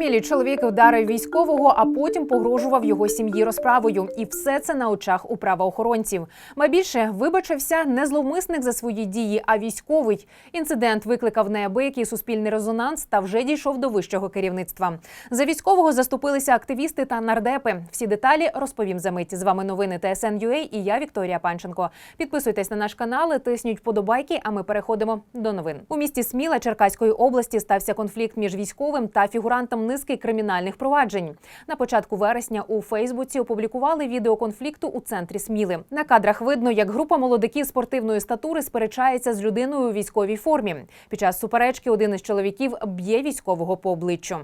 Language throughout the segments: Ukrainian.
Смілі чоловік вдарив військового, а потім погрожував його сім'ї розправою. І все це на очах у правоохоронців. Ба більше вибачився не зловмисник за свої дії, а військовий. Інцидент викликав неабиякий суспільний резонанс та вже дійшов до вищого керівництва. За військового заступилися активісти та нардепи. Всі деталі розповім за мить. З вами новини ТСН.UA і я Вікторія Панченко. Підписуйтесь на наш канал, тисніть вподобайки. А ми переходимо до новин. У місті Сміла Черкаської області стався конфлікт між військовим та фігурантом низки кримінальних проваджень. На початку вересня у Фейсбуці опублікували відео конфлікту у центрі Сміли. На кадрах видно, як група молодиків спортивної статури сперечається з людиною у військовій формі. Під час суперечки один із чоловіків б'є військового по обличчю.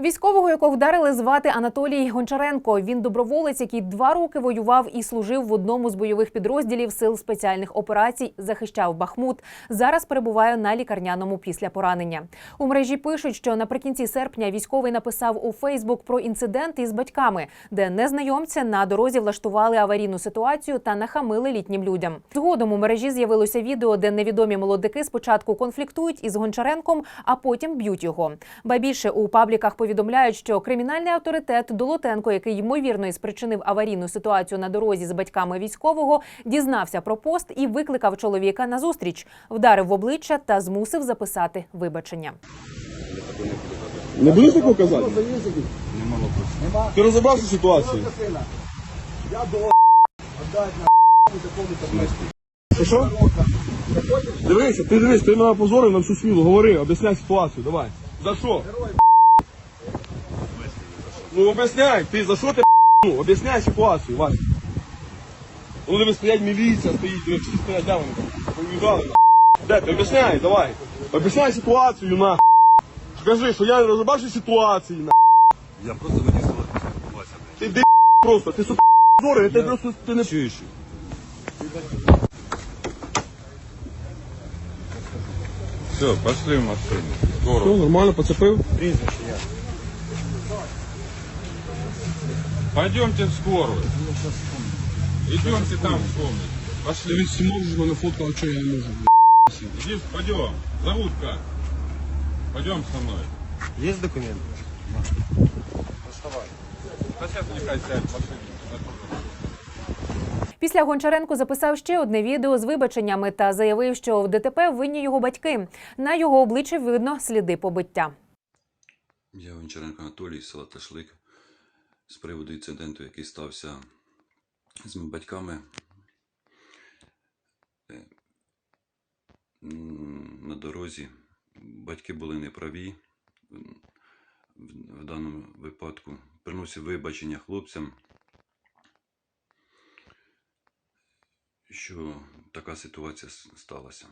Військового, якого вдарили, звати Анатолій Гончаренко. Він доброволець, який два роки воював і служив в одному з бойових підрозділів сил спеціальних операцій, захищав Бахмут. Зараз перебуває на лікарняному після поранення. У мережі пишуть, що наприкінці серпня військовий написав у Фейсбук про інцидент із батьками, де незнайомця на дорозі влаштували аварійну ситуацію та нахамили літнім людям. Згодом у мережі з'явилося відео, де невідомі молодики спочатку конфліктують із Гончаренком, а потім б'ють його. Ба більше у пабліках повідомляють, що кримінальний авторитет Долотенко, який ймовірно і спричинив аварійну ситуацію на дорозі з батьками військового, дізнався про пост і викликав чоловіка на зустріч, вдарив в обличчя та змусив записати вибачення. Не будеш такого казати? Ти розібрався з ситуацією? Що, що? Дивися, ти дивись, ти мене позорив на всю смілу. Говори, об'ясняй ситуацію, давай. За що? Ну об'ясняй, ти за що ти ну, об'ясняй ситуацію, Вася. Ну диви стоять міліція, стоїть, диви, всі стоять, де вони там? Повідали. Де ти, об'ясняй, давай. Об'ясняй ситуацію, на. Скажи, що я не розібрався ситуації, на. Я просто хотів з тобою поспілкуватися. Ти де просто, ти сука зорий, ти просто ти не Чуєш? Все, пошли в машину. Скоро. Все, нормально, поцепив? Пойдемте в скорую. Идемте там в комнату. Пошли. Він всі можеш мене фоткав, що я не можу. Иди, пойдем. Зовут как? Пойдем со мной. Есть документы? Да сейчас нехай сядь в. Після Гончаренко записав ще одне відео з вибаченнями та заявив, що в ДТП винні його батьки. На його обличчі видно сліди побиття. Я Гончаренко Анатолій, села Ташлик. З приводу інциденту, який стався з батьками. Е, На дорозі батьки були неправі в даному випадку. Приносив вибачення хлопцям, що така ситуація сталася.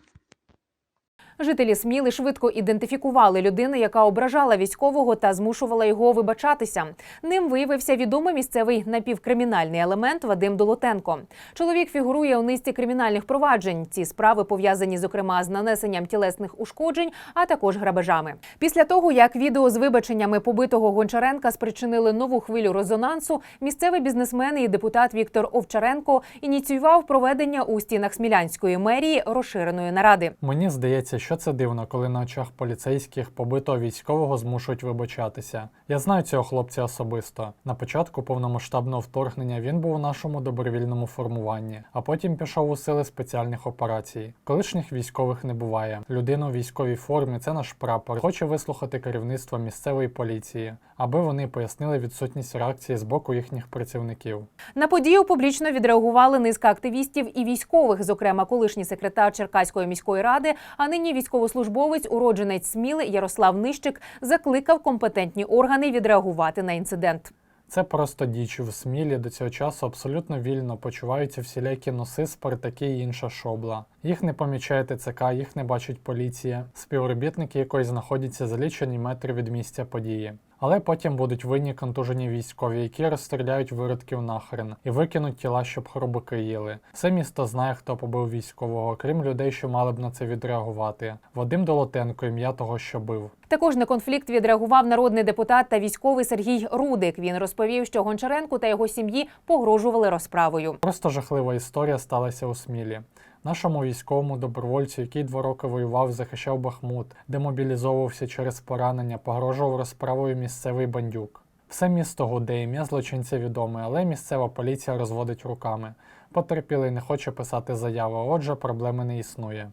Жителі Сміли швидко ідентифікували людину, яка ображала військового та змушувала його вибачатися. Ним виявився відомий місцевий напівкримінальний елемент Вадим Долотенко. Чоловік фігурує у низці кримінальних проваджень. Ці справи пов'язані зокрема з нанесенням тілесних ушкоджень, а також грабежами. Після того, як відео з вибаченнями побитого Гончаренка спричинили нову хвилю резонансу, місцевий бізнесмен і депутат Віктор Овчаренко ініціював проведення у стінах Смілянської мерії розширеної наради. Мені здається, що це дивно, коли на очах поліцейських побитого військового змушують вибачатися. Я знаю цього хлопця особисто. На початку повномасштабного вторгнення він був у нашому добровільному формуванні, а потім пішов у сили спеціальних операцій. Колишніх військових не буває. Людина у військовій формі це наш прапор. Хоче вислухати керівництво місцевої поліції. Аби вони пояснили відсутність реакції з боку їхніх працівників. На подію публічно відреагували низка активістів і військових, зокрема, колишній секретар Черкаської міської ради, а нині військовослужбовець, уродженець Сміли Ярослав Нищик, закликав компетентні органи відреагувати на інцидент. Це просто діч в Смілі до цього часу абсолютно вільно почуваються всілякі носи, спартаки і інша шобла. Їх не помічає ТЦК, їх не бачить поліція, співробітники якої знаходяться за лічені метри від місця події. Але потім будуть винні контужені військові, які розстріляють виродків нахрен і викинуть тіла, щоб хробаки їли. Все місто знає, хто побив військового, крім людей, що мали б на це відреагувати. Вадим Долотенко, ім'я того, що бив. Також на конфлікт відреагував народний депутат та військовий Сергій Рудик. Він розповів, що Гончаренку та його сім'ї погрожували розправою. Просто жахлива історія сталася у Смілі. Нашому військовому добровольцю, який два роки воював, захищав Бахмут, демобілізовувався через поранення, погрожував розправою місцевий бандюк. Все місто гуде, ім'я злочинця відоме, але місцева поліція розводить руками. Потерпілий не хоче писати заяву, отже, проблеми не існує.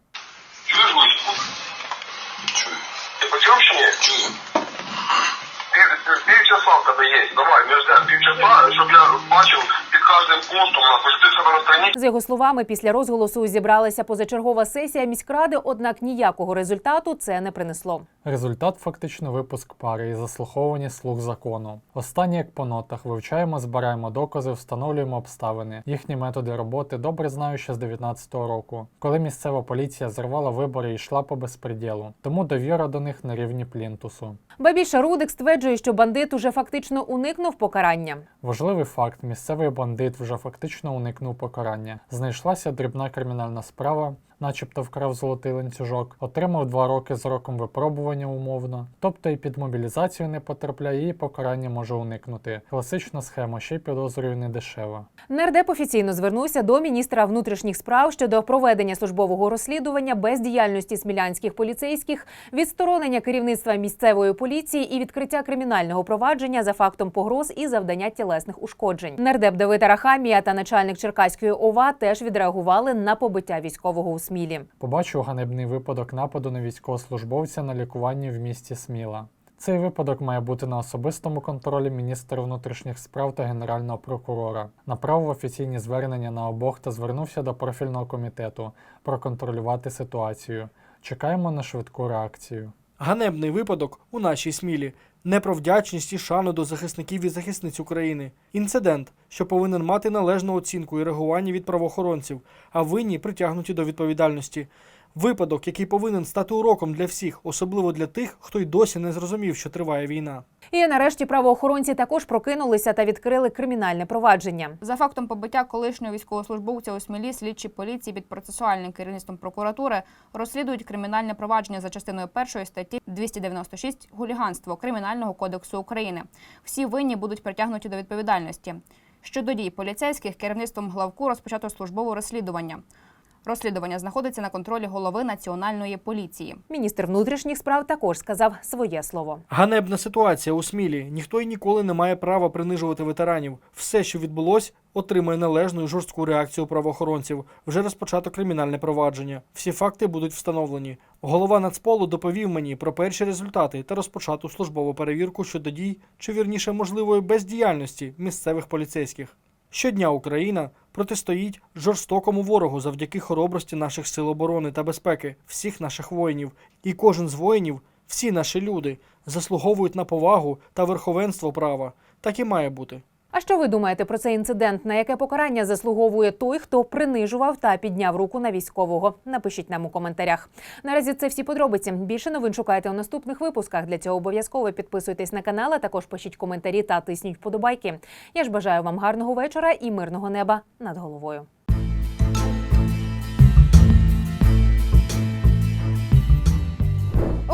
Півчаса в тебе є. Давай, ми ждемо півчаса, щоб я бачив кожним пунктом, ти себе на. За його словами, після розголосу зібралася позачергова сесія міськради, однак ніякого результату це не принесло. Результат фактично випуск пари і заслуховування слуг закону. Останні як по нотах вивчаємо, збираємо докази, встановлюємо обставини. Їхні методи роботи добре знаю ще з 19-го року, коли місцева поліція зривала вибори і йшла по безпреділу. Тому довіра до них на рівні плінтусу. Ба більше Рудик стверджує, що бандит уже фактично уникнув покарання. Важливий факт: місцевий бандит вже фактично уникнув покарання. Знайшлася дрібна кримінальна справа, начебто вкрав золотий ланцюжок, отримав два роки з роком випробування умовно, тобто і під мобілізацію не потрапляє, і покарання може уникнути. Класична схема, ще й підозрюю не дешева. Нардеп офіційно звернувся до міністра внутрішніх справ щодо проведення службового розслідування бездіяльності смілянських поліцейських, відсторонення керівництва місцевої поліції і відкриття кримінального провадження за фактом погроз і завдання тілесних ушкоджень. Нардеп Давид Арахамія та начальник Черкаської ОВА теж відреагували на побиття військового у Смілі. Побачив ганебний випадок нападу на військовослужбовця на лікуванні в місті Сміла. Цей випадок має бути на особистому контролі міністра внутрішніх справ та генерального прокурора. Направив офіційні звернення на обох та звернувся до профільного комітету проконтролювати ситуацію. Чекаємо на швидку реакцію. Ганебний випадок у нашій смілі. Не вдячність і шану до захисників і захисниць України. Інцидент, що повинен мати належну оцінку і реагування від правоохоронців, а винні притягнуті до відповідальності. Випадок, який повинен стати уроком для всіх, особливо для тих, хто й досі не зрозумів, що триває війна. І нарешті правоохоронці також прокинулися та відкрили кримінальне провадження. За фактом побиття колишнього військовослужбовця у Смілі слідчі поліції під процесуальним керівництвом прокуратури розслідують кримінальне провадження за частиною першої статті 296 хуліганство Кримінального кодексу України. Всі винні будуть притягнуті до відповідальності. Щодо дій поліцейських керівництвом главку розпочато службове розслідування. Розслідування знаходиться на контролі голови національної поліції. Міністр внутрішніх справ також сказав своє слово. Ганебна ситуація у Смілі. Ніхто і ніколи не має права принижувати ветеранів. Все, що відбулось, отримає належну і жорстку реакцію правоохоронців. Вже розпочато кримінальне провадження. Всі факти будуть встановлені. Голова Нацполу доповів мені про перші результати та розпочату службову перевірку щодо дій, чи вірніше можливої бездіяльності місцевих поліцейських. Щодня Україна протистоїть жорстокому ворогу завдяки хоробрості наших сил оборони та безпеки, всіх наших воїнів. І кожен з воїнів, всі наші люди, заслуговують на повагу та верховенство права. Так і має бути. А що ви думаєте про цей інцидент? На яке покарання заслуговує той, хто принижував та підняв руку на військового? Напишіть нам у коментарях. Наразі це всі подробиці. Більше новин шукайте у наступних випусках. Для цього обов'язково підписуйтесь на канал, а також пишіть коментарі та тисніть вподобайки. Я ж бажаю вам гарного вечора і мирного неба над головою.